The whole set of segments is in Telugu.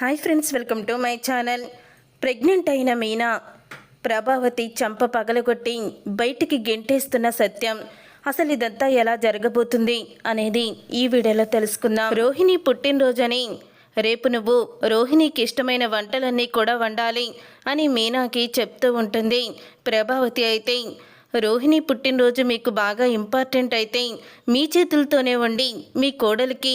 Hi friends welcome to my channel pregnant అయిన మీనా ప్రభావతి చంప పగలగొట్టి బయటికి గెంటేస్తున్న సత్యం. అసలు ఇదంతా ఎలా జరగబోతుంది అనేది ఈ వీడియోలో తెలుసుకుందాం. రోహిణి పుట్టినరోజని రేపు నువ్వు రోహిణికి ఇష్టమైన వంటలన్నీ కూడా వండాలి అని మీనాకి చెప్తూ ఉంటుంది. ప్రభావతి అయితే రోహిణి పుట్టినరోజు మీకు బాగా ఇంపార్టెంట్ అయితే మీ చేతులతోనే వండి మీ కోడలికి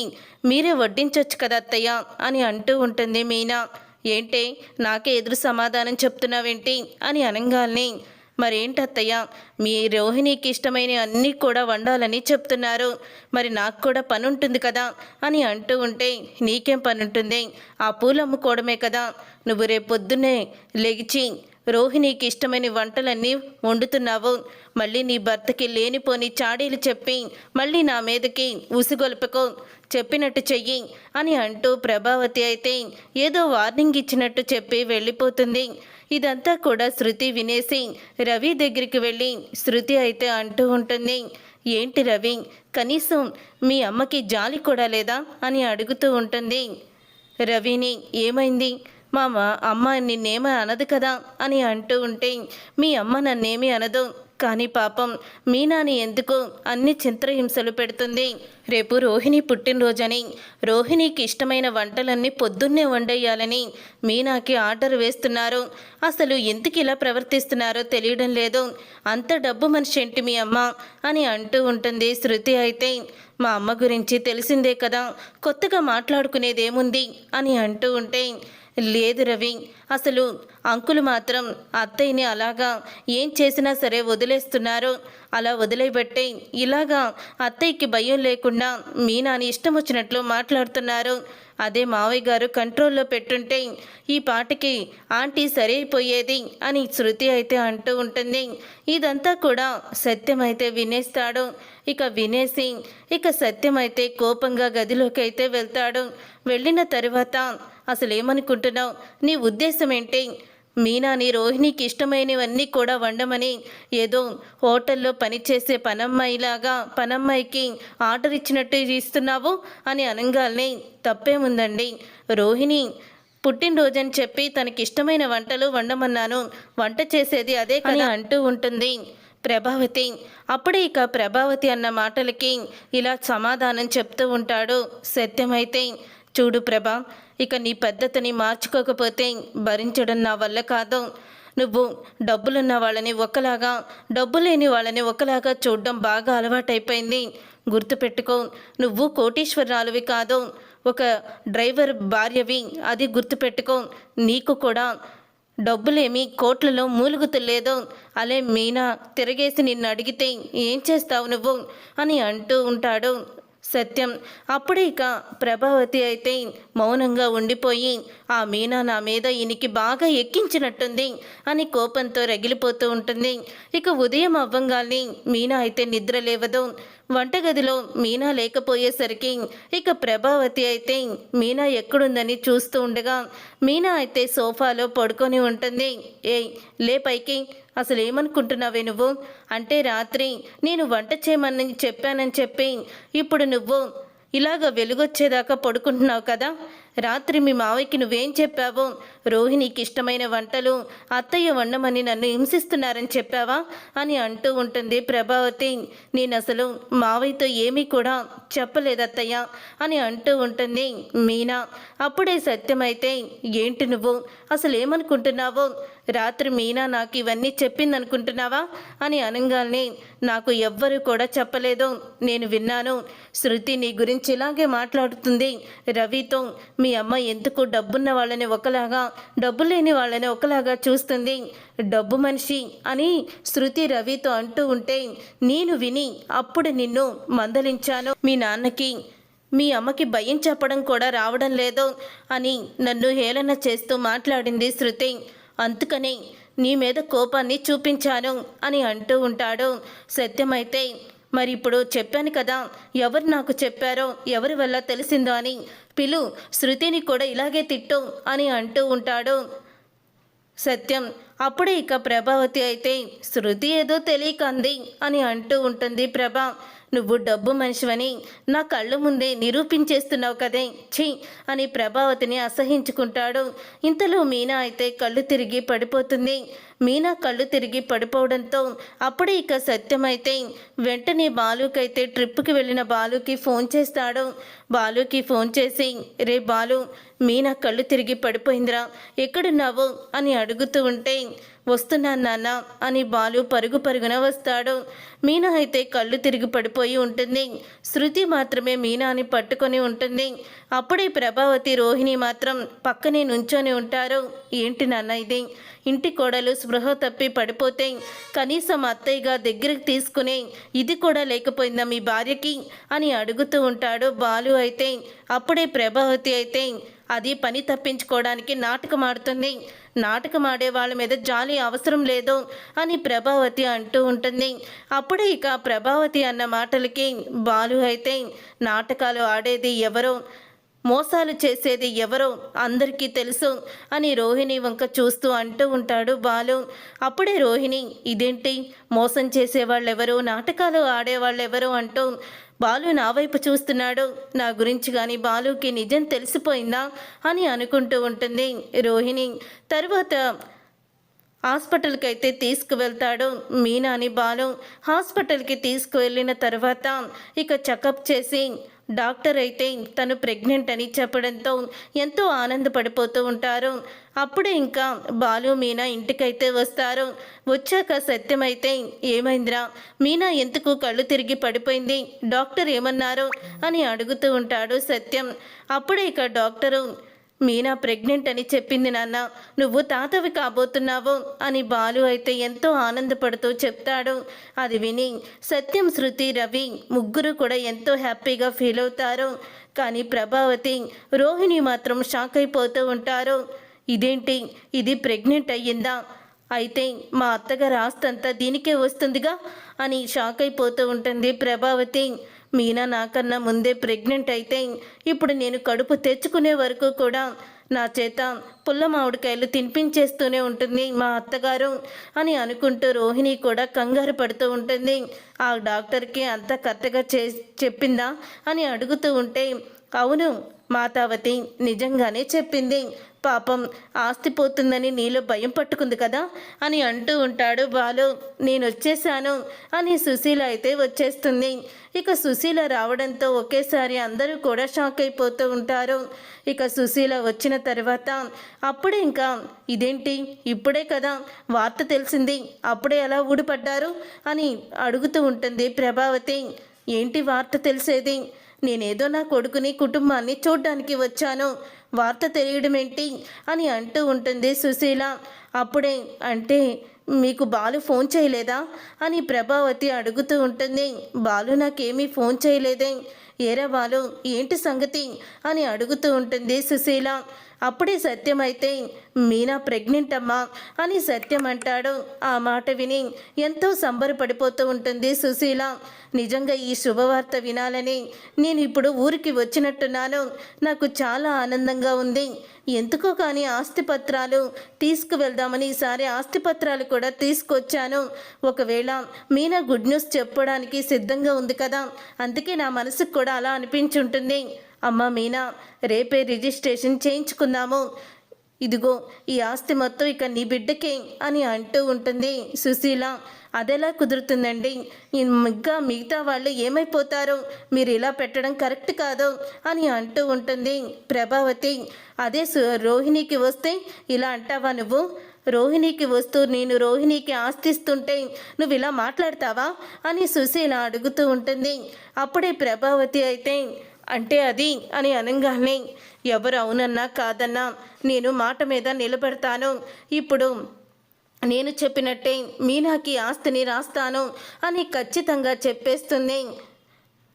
మీరే వడ్డించవచ్చు కదా అత్తయ్య అని అంటూ ఉంటుంది మీనా. ఏంటే నాకే ఎదురు సమాధానం చెప్తున్నావేంటి అని అనగాల్ని. మరేంటి అత్తయ్య మీ రోహిణికి ఇష్టమైన అన్నీ కూడా వండాలని చెప్తున్నారు. మరి నాకు కూడా పని ఉంటుంది కదా అని అంటూ ఉంటే నీకేం పని ఉంటుంది ఆ పూలు అమ్ముకోవడమే కదా. నువ్వు రేపు పొద్దున్నే లెగిచి రోహిణికి ఇష్టమైన వంటలన్నీ వండుతున్నావు. మళ్ళీ నీ భర్తకి లేనిపోని చాడీలు చెప్పి మళ్ళీ నా మీదకి ఉసిగొలుపుకో చెప్పినట్టు చెయ్యి అని అంటూ ప్రభావతి అయితే ఏదో వార్నింగ్ ఇచ్చినట్టు చెప్పి వెళ్ళిపోతుంది. ఇదంతా కూడా శృతి వినేసి రవి దగ్గరికి వెళ్ళి శృతి అయితే అంటూ ఉంటుంది ఏంటి రవి కనీసం మీ అమ్మకి జాలి కూడా లేదా? అని అడుగుతూ ఉంటుంది. రవిని ఏమైంది? మా మా- అమ్మ నిన్నేమీ అనదు కదా అని అంటూ ఉంటే మీ అమ్మ నన్నేమీ అనదు. కానీ పాపం మీనాని ఎందుకు అన్ని చింత్రహింసలు పెడుతుంది? రేపు రోహిణి పుట్టినరోజని. రోహిణికి ఇష్టమైన వంటలన్నీ పొద్దున్నే వండేయాలని మీనాకి ఆర్డర్ వేస్తున్నారు. అసలు ఎందుకు ఇలా ప్రవర్తిస్తున్నారో తెలియడం లేదు. అంత డబ్బు మనిషి ఏంటి మీ అమ్మ? అని అంటూ ఉంటుంది శృతి అయితే. మా అమ్మ గురించి తెలిసిందే కదా కొత్తగా మాట్లాడుకునేదేముంది? అని అంటూ ఉంటే లేదు రవి అసలు అంకులు మాత్రం అత్తయ్యని అలాగా ఏం చేసినా సరే వదిలేస్తున్నారు. అలా వదిలేబట్టే ఇలాగా అత్తయ్యకి భయం లేకుండా మీనాని ఇష్టం వచ్చినట్లు మాట్లాడుతున్నారు. అదే మావయ్య గారు కంట్రోల్లో పెట్టుంటే ఈ పాటకి ఆంటీ సరైపోయేది అని శృతి అయితే అంటూ ఉంటుంది. ఇదంతా కూడా సత్యం అయితే వినేస్తాడు. ఇక వినేసి ఇక సత్యం అయితే కోపంగా గదిలోకి అయితే వెళ్తాడు. వెళ్ళిన తరువాత అసలు ఏమనుకుంటున్నావు నీ ఉద్దేశం ఏంటి మీనాని రోహిణికి ఇష్టమైనవన్నీ కూడా వండమని ఏదో హోటల్లో పనిచేసే పనమ్మాయిలాగా పనమ్మాయికి ఆర్డర్ ఇచ్చినట్టు ఇస్తున్నావు? అని అనగానే తప్పేముందండి? రోహిణి పుట్టినరోజని చెప్పి తనకి ఇష్టమైన వంటలు వండమన్నాను. వంట చేసేది అదే కదా అంటూ ఉంటుంది ప్రభావతి. అప్పుడే ఇక ప్రభావతి అన్న మాటలకి ఇలా సమాధానం చెప్తూ ఉంటాడు. సత్యమైతే చూడు ప్రభా ఇక నీ పద్ధతిని మార్చుకోకపోతే భరించడం నా వల్ల కాదు. నువ్వు డబ్బులున్న వాళ్ళని ఒకలాగా డబ్బు లేని వాళ్ళని ఒకలాగా చూడడం బాగా అలవాటైపోయింది. గుర్తుపెట్టుకో నువ్వు కోటీశ్వరరాలువి కాదు. ఒక డ్రైవర్ భార్యవి అది గుర్తుపెట్టుకో. నీకు కూడా డబ్బులేమి కోట్లలో మూలుగుతలేదో. అలే మీనా తిరగేసి నిన్ను అడిగితే ఏం చేస్తావు నువ్వు అని అంటూ ఉంటాడు. సత్యం. అప్పుడే ఇక ప్రభావతి అయితే మౌనంగా ఉండిపోయి ఆ మీనా నా మీద ఈయనకి బాగా ఎక్కించినట్టుంది అని కోపంతో రగిలిపోతూ ఉంటుంది. ఇక ఉదయం అవ్వంగానే మీనా అయితే నిద్ర లేవదు. వంటగదిలో మీనా లేకపోయేసరికి ఇక ప్రభావతి అయితే మీనా ఎక్కడుందని చూస్తూ ఉండగా మీనా అయితే సోఫాలో పడుకొని ఉంటుంది. ఏయ్ లే పైకి. అసలు ఏమనుకుంటున్నావే నువ్వు? అంటే రాత్రి నేను వంట చేయమని చెప్పానని చెప్పి ఇప్పుడు నువ్వు ఇలాగ వెలుగొచ్చేదాకా పడుకుంటున్నావు కదా? రాత్రి మీ మావయ్యకి నువ్వేం చెప్పావో? రోహిణికి ఇష్టమైన వంటలు అత్తయ్య వండమని నన్ను హింసిస్తున్నారని చెప్పావా? అని అంటూ ఉంటుంది ప్రభావతి. నేను అసలు మావయ్యతో ఏమీ కూడా చెప్పలేదు అత్తయ్య అని అంటూ ఉంటుంది మీనా. అప్పుడే సత్యమైతే ఏంటి నువ్వు? అసలు ఏమనుకుంటున్నావో రాత్రి మీనా నాకు ఇవన్నీ చెప్పింది అనుకుంటున్నావా అని అనగానే నాకు ఎవ్వరు కూడా చెప్పలేదు. నేను విన్నాను. శృతి నీ గురించి ఇలాగే మాట్లాడుతుంది. రవితో మీ అమ్మ ఎందుకు డబ్బున్న వాళ్ళని ఒకలాగా డబ్బు లేని వాళ్ళని ఒకలాగా చూస్తుంది? డబ్బు మనిషి అని శృతి రవితో అంటూ ఉంటే నేను విని అప్పుడు నిన్ను మందలించాను. మీ నాన్నకి మీ అమ్మకి భయం చెప్పడం కూడా రావడం లేదు అని నన్ను హేళన చేస్తూ మాట్లాడింది శృతి. అందుకని నీ మీద కోపాన్ని చూపించాను అని అంటూ ఉంటాడు. సత్యమైతే మరి ఇప్పుడు చెప్పాను కదా ఎవరు నాకు చెప్పారో ఎవరి వల్ల తెలిసిందో అని పిలు శృతిని కూడా ఇలాగే తిట్టు అని అంటూ ఉంటాడు. సత్యం అప్పుడే ఇక ప్రభావతి అయితే శృతి ఏదో తెలియకంది అని అంటూ ఉంటుంది ప్రభా. నువ్వు డబ్బు మనిషివని నా కళ్ళు ముందే నిరూపించేస్తున్నావు కదే. ఛీ! అని ప్రభావతిని అసహించుకుంటాడు. ఇంతలో మీనా అయితే కళ్ళు తిరిగి పడిపోతుంది. మీనా కళ్ళు తిరిగి పడిపోవడంతో అప్పుడే ఇక సత్యమైతే వెంటనే బాలుకైతే ట్రిప్కి వెళ్ళిన బాలుకి ఫోన్ చేస్తాడు. బాలుకి ఫోన్ చేసి రే బాలు మీనా కళ్ళు తిరిగి పడిపోయిందిరా. ఎక్కడున్నావు? అని అడుగుతూ ఉంటే వస్తున్నాను నాన్న అని బాలు పరుగు పరుగున వస్తాడు. మీనా అయితే కళ్ళు తిరిగి పడిపోయి ఉంటుంది. శృతి మాత్రమే మీనాని పట్టుకొని ఉంటుంది. అప్పుడే ప్రభావతి రోహిణి మాత్రం పక్కనే నుంచొని ఉంటారు. ఏంటి నాన్న ఇది? ఇంటి కోడలు స్పృహ తప్పి పడిపోతే కనీసం అత్తయ్యగా దగ్గరికి తీసుకునే ఇది కూడా లేకపోయిందా మీ భార్యకి? అని అడుగుతూ ఉంటాడు బాలు అయితే. అప్పుడే ప్రభావతి అయితే అది పని తప్పించుకోవడానికి నాటకం ఆడుతుంది. నాటకం ఆడే వాళ్ళ మీద జాలి అవసరం లేదు అని ప్రభావతి అంటూ ఉంటుంది. అప్పుడే ఇక ప్రభావతి అన్న మాటలకి బాలు అయితే నాటకాలు ఆడేది ఎవరో? మోసాలు చేసేది ఎవరో? అందరికీ తెలుసు అని రోహిణి వంక చూస్తూ అంటూ ఉంటాడు బాలు. అప్పుడే రోహిణి ఇదేంటి? మోసం చేసేవాళ్ళెవరు? నాటకాలు ఆడేవాళ్ళెవరు? అంటూ బాలు నా వైపు చూస్తున్నాడు. నా గురించి కానీ బాలుకి నిజం తెలిసిపోయిందా అని అనుకుంటూ ఉంటుంది రోహిణి. తర్వాత హాస్పిటల్కి అయితే తీసుకువెళ్తాడు మీనాని బాలు. హాస్పిటల్కి తీసుకువెళ్ళిన తర్వాత ఇక చెకప్ చేసి డాక్టర్ అయితే తను ప్రెగ్నెంట్ అని చెప్పడంతో ఎంతో ఆనందపడిపోతూ ఉంటారు. అప్పుడే ఇంకా బాలు మీనా ఇంటికైతే వస్తారు. వచ్చాక సత్యమైతే ఏమైందిరా? మీనా ఎందుకు కళ్ళు తిరిగి పడిపోయింది? డాక్టర్ ఏమన్నారు? అని అడుగుతూ ఉంటాడు సత్యం. అప్పుడే ఇక డాక్టరు మీనా ప్రెగ్నెంట్ అని చెప్పింది నాన్న. నువ్వు తాతవి కాబోతున్నావు అని బాలు అయితే ఎంతో ఆనందపడుతూ చెప్తాడు. అది విని సత్యం శృతి రవి ముగ్గురు కూడా ఎంతో హ్యాపీగా ఫీల్ అవుతారు. కానీ ప్రభావతి రోహిణి మాత్రం షాక్ అయిపోతూ ఉంటారు. ఇదేంటి? ఇది ప్రెగ్నెంట్ అయ్యిందా? అయితే మా అత్తగారు ఆస్తంతా దీనికే వస్తుందిగా అని షాక్ అయిపోతూ ఉంటుంది ప్రభావతి. మీనా నాకన్నా ముందే ప్రెగ్నెంట్ అయితే ఇప్పుడు నేను కడుపు తెచ్చుకునే వరకు కూడా నా చేత పుల్ల మామిడికాయలు తినిపించేస్తూనే ఉంటుంది మా అత్తగారు అని అనుకుంటూ రోహిణి కూడా కంగారు పడుతూ ఉంటుంది. ఆ డాక్టర్కి అంత కరెక్ట్గా చే చెప్పిందా అని అడుగుతూ ఉంటే అవును మాతావతి నిజంగానే చెప్పింది. పాపం ఆస్తి పోతుందని నీలో భయం పట్టుకుంది కదా అని అంటూ ఉంటాడు. బాలు నేను వచ్చేసాను అని సుశీల అయితే వచ్చేస్తుంది. ఇక సుశీల రావడంతో ఒకేసారి అందరూ కూడా షాక్ అయిపోతూ ఉంటారు. ఇక సుశీల వచ్చిన తర్వాత అప్పుడే ఇంకా ఇదేంటి? ఇప్పుడే కదా వార్త తెలిసింది. అప్పుడే ఎలా ఊడిపడ్డారు? అని అడుగుతూ ఉంటుంది ప్రభావతి. ఏంటి వార్త తెలిసేది? నేనేదో నా కొడుకుని కుటుంబాన్ని చూడ్డానికి వచ్చాను. వార్త తెలియడం ఏంటి అని అంటూ ఉంటుంది సుశీల. అప్పుడే అంటే మీకు బాలు ఫోన్ చేయలేదా? అని ప్రభావతి అడుగుతూ ఉంటుంది. బాలు నాకేమీ ఫోన్ చేయలేదే. ఏరా బాలు ఏంటి సంగతి? అని అడుగుతూ ఉంటుంది సుశీల. అప్పుడే సత్యం అయితే మీనా ప్రెగ్నెంట్ అమ్మా అని సత్యం అంటాడు. ఆ మాట విని ఎంతో సంబరపడిపోతూ ఉంటుంది సుశీల. నిజంగా ఈ శుభవార్త వినాలని నేను ఇప్పుడు ఊరికి వచ్చినట్టున్నాను. నాకు చాలా ఆనందంగా ఉంది. ఎందుకో కానీ ఆస్తిపత్రాలు తీసుకువెళ్దామని ఈసారి ఆస్తిపత్రాలు కూడా తీసుకొచ్చాను. ఒకవేళ మీనా గుడ్ న్యూస్ చెప్పడానికి సిద్ధంగా ఉంది కదా అందుకే నా మనసుకు కూడా అలా అనిపించుంటుంది. అమ్మ మీనా రేపే రిజిస్ట్రేషన్ చేయించుకుందాము. ఇదిగో ఈ ఆస్తి మొత్తం ఇక నీ బిడ్డకే అని అంటూ ఉంటుంది. సుశీల అదెలా కుదురుతుందండి? ఇంకా మిగతా వాళ్ళు ఏమైపోతారో? మీరు ఇలా పెట్టడం కరెక్ట్ కాదు అని అంటూ ఉంటుంది. ప్రభావతి అదే సు రోహిణికి వస్తే ఇలా అంటావా నువ్వు? రోహిణికి వస్తూ నేను రోహిణికి ఆస్తిస్తుంటే నువ్వు ఇలా మాట్లాడతావా? అని సుశీల అడుగుతూ ఉంటుంది. అప్పుడే ప్రభావతి అయితే అంటే అది అని అనగానే ఎవరు అవునన్నా కాదన్నా నేను మాట మీద నిలబెడతాను. ఇప్పుడు నేను చెప్పినట్టే మీనాకి ఆస్తిని రాస్తాను అని ఖచ్చితంగా చెప్పేస్తుంది.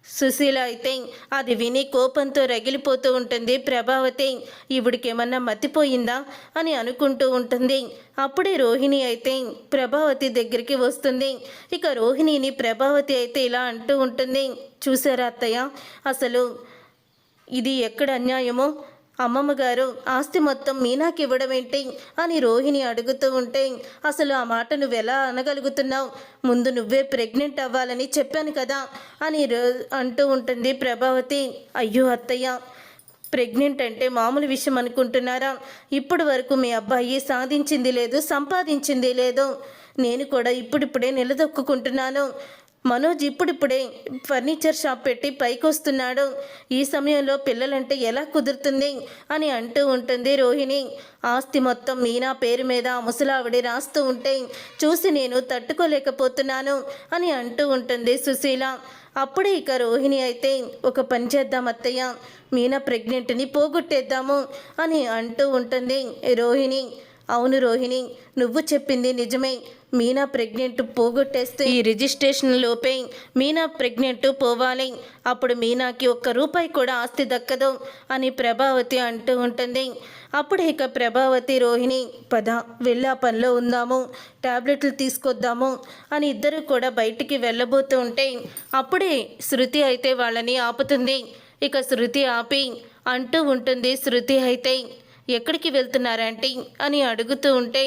సుశీల అయితే అది విని కోపంతో రగిలిపోతూ ఉంటుంది. ప్రభావతి ఈవిడికేమన్నా మతిపోయిందా? అని అనుకుంటూ ఉంటుంది. అప్పుడే రోహిణి అయితే ప్రభావతి దగ్గరికి వస్తుంది. ఇక రోహిణిని ప్రభావతి అయితే ఇలా అంటూ ఉంటుంది. చూసారా అత్తయ్య అసలు ఇది ఎక్కడ అన్యాయమో? అమ్మమ్మ గారు ఆస్తి మొత్తం మీనాకి ఇవ్వడం ఏంటి అని రోహిణి అడుగుతూ ఉంటే అసలు ఆ మాట నువ్వు ఎలా అనగలుగుతున్నావు? ముందు నువ్వే ప్రెగ్నెంట్ అవ్వాలని చెప్పాను కదా అని రో- అంటూ ఉంటుంది ప్రభావతి. అయ్యో అత్తయ్య ప్రెగ్నెంట్ అంటే మామూలు విషయం అనుకుంటున్నారా? ఇప్పటి వరకు మీ అబ్బాయి సాధించింది లేదు సంపాదించింది లేదు. నేను కూడా ఇప్పుడిప్పుడే నిలదొక్కుంటున్నాను మనోజ్ ఇప్పుడిప్పుడే ఫర్నిచర్ షాప్ పెట్టి పైకి వస్తున్నాడు ఈ సమయంలో పిల్లలంటే ఎలా కుదురుతుంది అని అంటూ ఉంటుంది రోహిణి. ఆస్తి మొత్తం మీనా పేరు మీద ముసలావిడి రాస్తూ ఉంటే చూసి నేను తట్టుకోలేకపోతున్నాను అని అంటూ ఉంటుంది సుశీల. అప్పుడే ఇక రోహిణి అయితే ఒక పని చేద్దాం అత్తయ్య మీనా ప్రెగ్నెంట్ని పోగొట్టేద్దాము అని అంటూ ఉంటుంది రోహిణి. అవును రోహిణి నువ్వు చెప్పింది నిజమే. మీనా ప్రెగ్నెంట్ పోగొట్టేస్తే ఈ రిజిస్ట్రేషన్ లోపే మీనా ప్రెగ్నెంట్ పోవాలి. అప్పుడు మీనాకి ఒక్క రూపాయి కూడా ఆస్తి దక్కదు అని ప్రభావతి అంటూ ఉంటుంది. అప్పుడు ఇక ప్రభావతి రోహిణి పద వెళ్ళి ఆ పనిలో ఉందాము ట్యాబ్లెట్లు తీసుకొద్దాము అని ఇద్దరు కూడా బయటికి వెళ్ళబోతూ ఉంటే అప్పుడే శృతి అయితే వాళ్ళని ఆపుతుంది. ఇక శృతి ఆపి అంటూ ఉంటుంది శృతి అయితే ఎక్కడికి వెళ్తున్నారంటే అని అడుగుతూ ఉంటే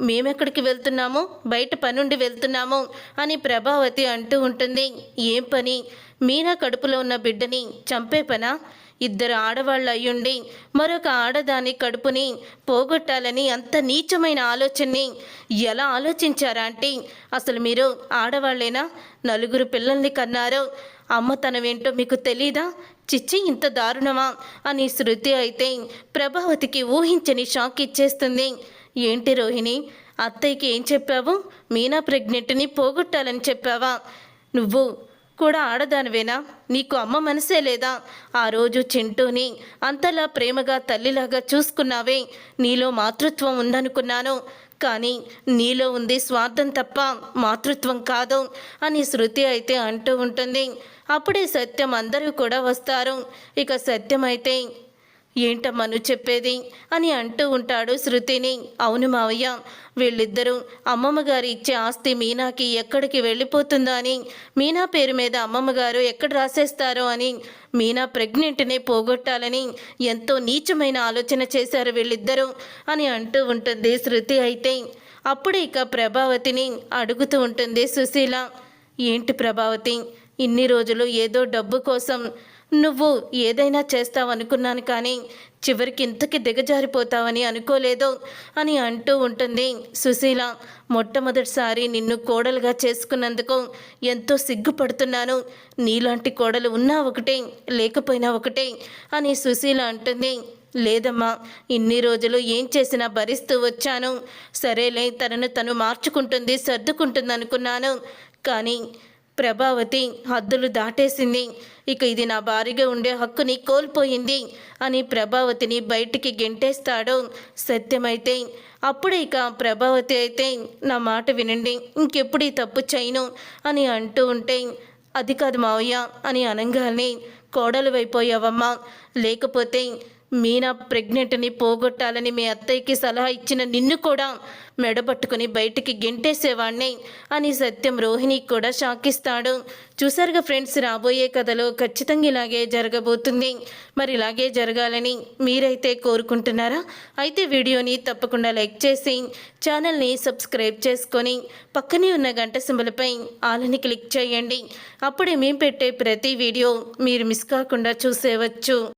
మేమెక్కడికి వెళ్తున్నాము? బయట పనుండి వెళ్తున్నాము? అని ప్రభావతి అంటూ ఉంటుంది. ఏం పని? మీనా కడుపులో ఉన్న బిడ్డని చంపే పనా? ఇద్దరు ఆడవాళ్ళు అయ్యుండి మరొక ఆడదాని కడుపుని పోగొట్టాలని అంత నీచమైన ఆలోచనని ఎలా ఆలోచించారా అంటే అసలు మీరు ఆడవాళ్ళేనా? నలుగురు పిల్లల్ని కన్నారు? అమ్మతనమేంటో మీకు తెలీదా? చిచ్చి ఇంత దారుణమా? అని శృతి అయితే ప్రభావతికి ఊహించని షాక్ ఇచ్చేస్తుంది. ఏంటి రోహిణి? అత్తయ్యకి ఏం చెప్పావు? మీనా ప్రెగ్నెంట్ని పోగొట్టాలని చెప్పావా? నువ్వు కూడా ఆడదానివేనా? నీకు అమ్మ మనసే లేదా? ఆ రోజు చింటూని అంతలా ప్రేమగా తల్లిలాగా చూసుకున్నావే. నీలో మాతృత్వం ఉందనుకున్నాను. కానీ నీలో ఉంది స్వార్థం తప్ప మాతృత్వం కాదు అని శృతి అయితే అంటూ ఉంటుంది. అప్పుడే సత్యం అందరూ కూడా వస్తారు. ఇక సత్యం అయితే ఏంటమ్మా నువ్వు చెప్పేది? అని అంటూ ఉంటాడు శృతిని. అవును మావయ్య వీళ్ళిద్దరూ అమ్మమ్మ గారు ఇచ్చే ఆస్తి మీనాకి ఎక్కడికి వెళ్ళిపోతుందో అని మీనా పేరు మీద అమ్మమ్మ గారు ఎక్కడ రాసేస్తారో అని మీనా ప్రెగ్నెంట్నే పోగొట్టాలని ఎంతో నీచమైన ఆలోచన చేశారు వీళ్ళిద్దరూ అని అంటూ ఉంటుంది శృతి అయితే. అప్పుడు ఇక ప్రభావతిని అడుగుతూ ఉంటుంది సుశీల. ఏంటి ప్రభావతి? ఇన్ని రోజులు ఏదో డబ్బు కోసం నువ్వు ఏదైనా చేస్తావనుకున్నాను కానీ చివరికి ఇంతకి దిగజారిపోతావని అనుకోలేదు అని అంటూ ఉంటుంది సుశీల. మొట్టమొదటిసారి నిన్ను కోడలుగా చేసుకున్నందుకు ఎంతో సిగ్గుపడుతున్నాను. నీలాంటి కోడలు ఉన్నా ఒకటే లేకపోయినా ఒకటే అని సుశీల అంటుంది. లేదమ్మా ఇన్ని రోజులు ఏం చేసినా భరిస్తూ వచ్చాను. సరేలే తనను తను మార్చుకుంటుంది సర్దుకుంటుంది అనుకున్నాను కానీ ప్రభావతి హద్దులు దాటేసింది. ఇక ఇది నా భారీగా ఉండే హక్కుని కోల్పోయింది అని ప్రభావతిని బయటికి గెంటేస్తాడు సత్యమైతే. అప్పుడే ఇక ప్రభావతి అయితే నా మాట వినండి ఇంకెప్పుడు ఈ తప్పు చేయను అని అంటూ ఉంటే అది కాదు మావయ్య అని అనగానే కోడలు అయిపోయావమ్మా లేకపోతే మీనా ప్రెగ్నెంట్ని పోగొట్టాలని మీ అత్తయ్యకి సలహా ఇచ్చిన నిన్ను కూడా మెడబట్టుకుని బయటికి గెంటేసేవాణ్ణి అని సత్యం రోహిణి కూడా షాకిస్తాడు. చూసారుగా ఫ్రెండ్స్ రాబోయే కథలో ఖచ్చితంగా ఇలాగే జరగబోతుంది. మరి ఇలాగే జరగాలని మీరైతే కోరుకుంటున్నారా? అయితే వీడియోని తప్పకుండా లైక్ చేసి ఛానల్ని సబ్స్క్రైబ్ చేసుకొని పక్కనే ఉన్న గంట సింబలపై ఆలని క్లిక్ చేయండి. అప్పుడే మేము పెట్టే ప్రతి వీడియో మీరు మిస్ కాకుండా చూసేవచ్చు.